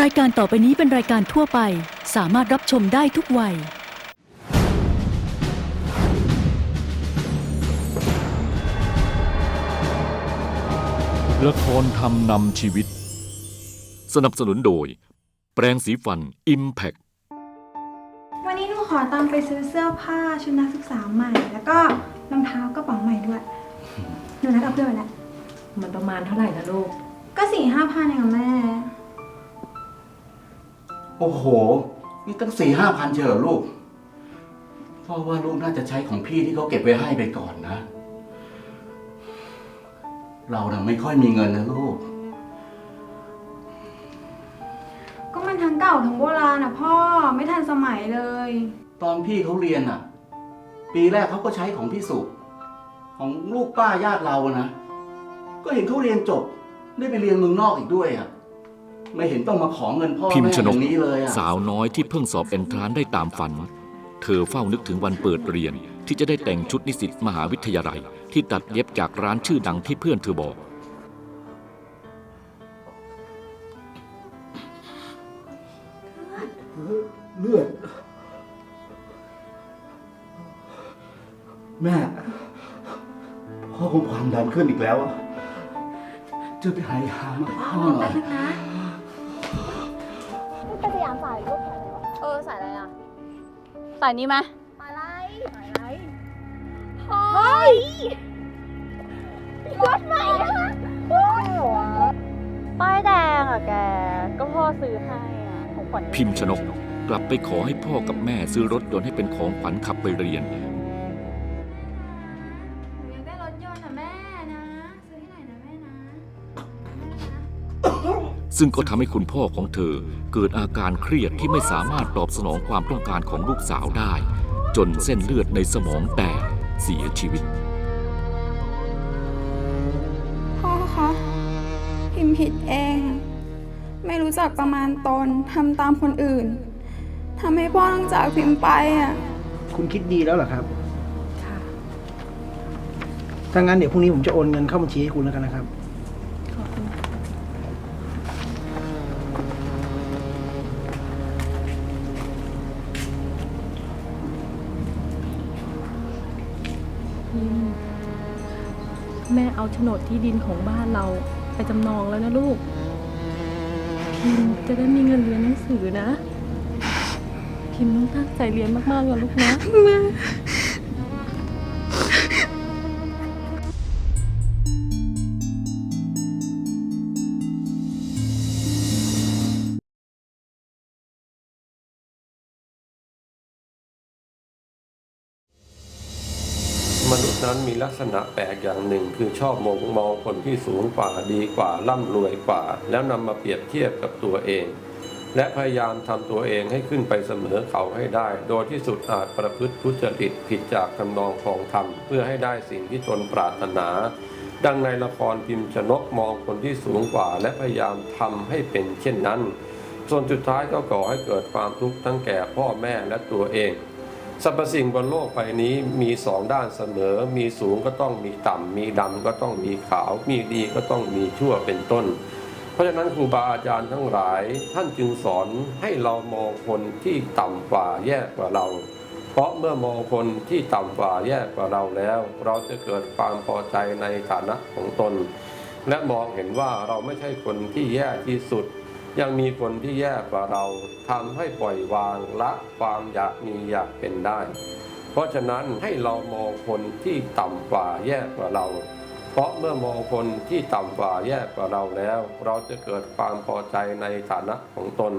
รายการต่อไปนี้เป็นรายการทั่วไป สามารถรับชมได้ทุกวัย ละครทำนำชีวิต สนับสนุนโดย แปรงสีฟัน Impact วันนี้หนูขอตามไปซื้อเสื้อผ้าชุดนักศึกษาใหม่ แล้วก็รองเท้ากระเป๋าใหม่ด้วย หนูนัดกับเพื่อนไว้แล้ว มันประมาณเท่าไหร่นะลูก ก็สี่ห้าพันเองอะแม่ โอ้โห นี่ตั้งสี่ห้าพันเชียวเหรอลูก พ่อว่าลูกน่าจะใช้ของพี่ที่เขาเก็บไว้ให้ไปก่อนนะ เราน่ะไม่ค่อยมีเงินนะลูก ก็มันทั้งเก่าทั้งโบราณอะพ่อไม่ทันสมัยเลย ตอนพี่เขาเรียนอะ ปีแรกเขาก็ใช้ของพี่สุของลูกป้าญาติเราอะนะ ก็เห็นเขาเรียนจบ ได้ไปเรียนเมืองนอกอีกด้วยอะ ไม่เห็นต้องมาขอเงินพ่อพิมพ์แม่ชนอกย่างนี้เลยอะสาวน้อยที่เพิ่งสอบเอนทรานซ์ได้ตามฝัน เธอเฝ้านึกถึงวันเปิดเรียน ที่จะได้แต่งชุดนิสิตมหาวิทยาลัย ที่ตัดเย็บจากร้านชื่อดังที่เพื่อนเธอบอก เลือด แม่ พ่อคงความดันขึ้นอีกแล้วอะจะไปหายามาให้พ่อหน่อยไปส ยามสายรูปถ่ายอะไรวะเออสายอะไรอะใส่นี้ไหมสายอะไรสายอะไรเฮ้ยรถใหม่นะคะเฮ้ยป้ายแดงอะแก ก็พ่อซื้อให้อะของขวัญพิมพ์ชนก กลับไปขอให้พ่อกับแม่ซื้อรถยนต์ให้เป็นของขวัญขับไปเรียน ซึ่งก็ทำให้คุณพ่อของเธอเกิดอาการเครียดที่ไม่สามารถตอบสนองความต้องการของลูกสาวได้ จนเส้นเลือดในสมองแตกเสียชีวิต พ่อคะ พิมพ์ผิดเอง ไม่รู้จักประมาณตนทำตามคนอื่นทำให้พ่อต้องจากพิมพ์ไปอะ คุณคิดดีแล้วเหรอครับ ค่ะ ถ้างั้นเดี๋ยวพรุ่งนี้ผมจะโอนเงินเข้าบัญชีให้คุณแล้วกันนะครับ แม่เอาโฉนดที่ดินของบ้านเราไปจำนองแล้วนะลูก พิมจะได้มีเงินเรียนหนังสือนะ พิมต้องตั้งใจเรียนมากๆนะลูกนะ มนุษย์นั้นมีลักษณะแปลกอย่างหนึ่ง คือชอบมองมองคนที่สูงกว่าดีกว่าร่ำรวยกว่า แล้วนำมาเปรียบเทียบกับตัวเอง และพยายามทำตัวเองให้ขึ้นไปเสมอเขาให้ได้ โดยที่สุดอาจประพฤติทุจริตผิดจากทำนองคลองธรรม เพื่อให้ได้สิ่งที่ตนปรารถนา ดังในละครพิมพ์ชนกมองคนที่สูงกว่า และพยายามทำให้เป็นเช่นนั้น ส่วนสุดท้ายก็ก่อให้เกิดความทุกข์ทั้งแก่พ่อแม่และตัวเอง สรรพสิ่งบนโลกใบนี้มีสองด้านเสมอ มีสูงก็ต้องมีต่ำ มีดำก็ต้องมีขาว มีดีก็ต้องมีชั่วเป็นต้น เพราะฉะนั้นครูบาอาจารย์ทั้งหลาย ท่านจึงสอนให้เรามองคนที่ต่ำกว่าแย่กว่าเรา เพราะเมื่อมองคนที่ต่ำกว่าแย่กว่าเราแล้ว เราจะเกิดความพอใจในฐานะของตน และมองเห็นว่าเราไม่ใช่คนที่แย่ที่สุด ยังมีคนที่แย่กว่าเราทำให้ปล่อยวางละความอยากมีอยากเป็นได้ เพราะฉะนั้นให้เรามองคนที่ต่ำกว่าแย่กว่าเรา เพราะเมื่อมองคนที่ต่ำกว่าแย่กว่าเราแล้ว เราจะเกิดความพอใจในฐานะของตน